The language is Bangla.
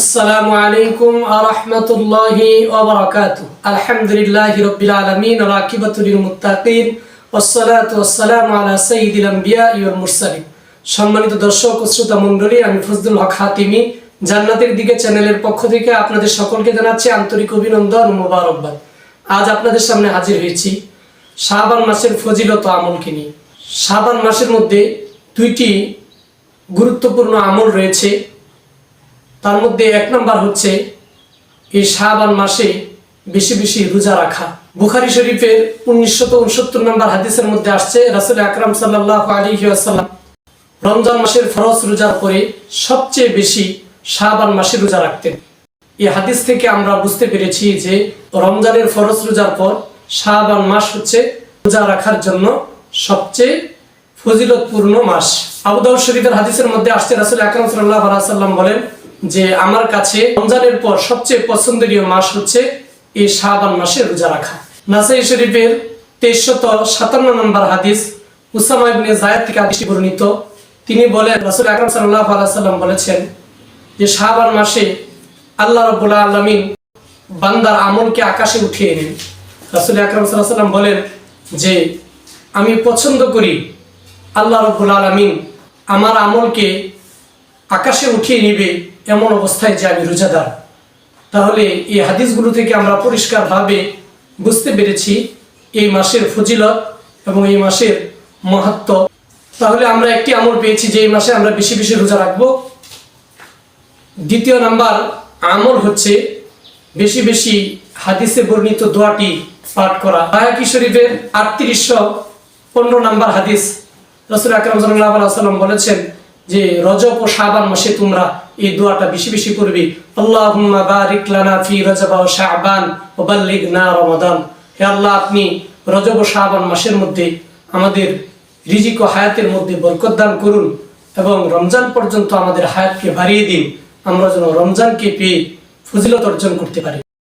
আসসালামু আলাইকুম আরহামতুল্লাহি ওবরাকাতু আলহামদুলিল্লাহি রব্বিল আলামিন রাকিবাতুল মুত্তাকিন ওয়াসসালাতু ওয়াসসালামু আলা সাইয়্যিদিল আম্বিয়া ওয়াল মুরসালিন। সম্মানিত দর্শক ও শ্রোতা মণ্ডলী, আমি ফজলুল হক হাতিমি, জান্নাতের দিকে চ্যানেলের পক্ষ থেকে আপনাদের সকলকে জানাচ্ছি আন্তরিক অভিনন্দন ও মোবারকবাদ। আজ আপনাদের সামনে হাজির হয়েছি শাবান মাসের ফজিলত আমলকে নিয়ে। শাবান মাসের মধ্যে দুইটি গুরুত্বপূর্ণ আমল রয়েছে। তার মধ্যে এক নম্বর হচ্ছে এই শাহবান মাসে বেশি বেশি রোজা রাখা। বুখারি শরীফের উনিশশত নম্বর হাদিসের মধ্যে আসছে, রাসুল আকরাম সাল্লাহ আলী রমজান মাসের ফরজ রোজার পরে সবচেয়ে বেশি শাহবান মাসে রোজা রাখতেন। এই হাদিস থেকে আমরা বুঝতে পেরেছি যে রমজানের ফরজ রোজার পর শাহবান মাস হচ্ছে রোজা রাখার জন্য সবচেয়ে ফজিলতপূর্ণ মাস। আবুদাউদ শরীফের হাদিসের মধ্যে আসছে, রাসুল আকরাম সাল্লাহ সাল্লাম বলেন যে আমার কাছে রমজানের পর সবচেয়ে পছন্দনীয় মাস হচ্ছে এই শাহবান মাসে রোজা রাখা। নাসাই শরীফের তেইশশত সাতান্ন নম্বর হাদিস উসামা জায়দ থেকে হাদিসটি বর্ণিত। তিনি বলেন, রাসুল আকরাম সাল্লাহ সাল্লাম বলেছেন যে শাহবান মাসে আল্লাহ রবুল্লা আলমিন বান্দার আমলকে আকাশে উঠিয়ে নেন রাসুল আকরাম সাল্লাম বলেন যে, আমি পছন্দ করি আল্লাহ রব্বুল আলমিন আমার আমলকে আকাশে উঠিয়ে নিবে এমন অবস্থায় যে আমি রোজাদার। তাহলে এই হাদিসগুলো থেকে আমরা পরিষ্কারভাবে বুঝতে পেরেছি এই মাসের ফজিলত এবং এই মাসের মহত্ব তাহলে আমরা একটি আমল পেয়েছি যে এই মাসে আমরা বেশি বেশি রোজা রাখব। দ্বিতীয় নাম্বার আমল হচ্ছে বেশি বেশি হাদিসে বর্ণিত দোয়াটি পাঠ করা। বায়াকি শরীফের আটত্রিশশো পনেরো নাম্বার হাদিস। রসুল আকরম বলেছেন যে রজব ও শাবান মাসে তোমরা এই দোয়াটা বেশি বেশি করবে। আল্লাহুম্মা বারিক লানা ফি রজব ও রমাদান। হে আল্লাহ, আপনি রজব ও শাবান মাসের মধ্যে আমাদের রিজিক ও হায়াতের মধ্যে বরকত দান করুন এবং রমজান পর্যন্ত আমাদের হায়াতকে বাড়িয়ে দিন। আমরা যেন রমজানকে পেয়ে ফজিলত অর্জন করতে পারি।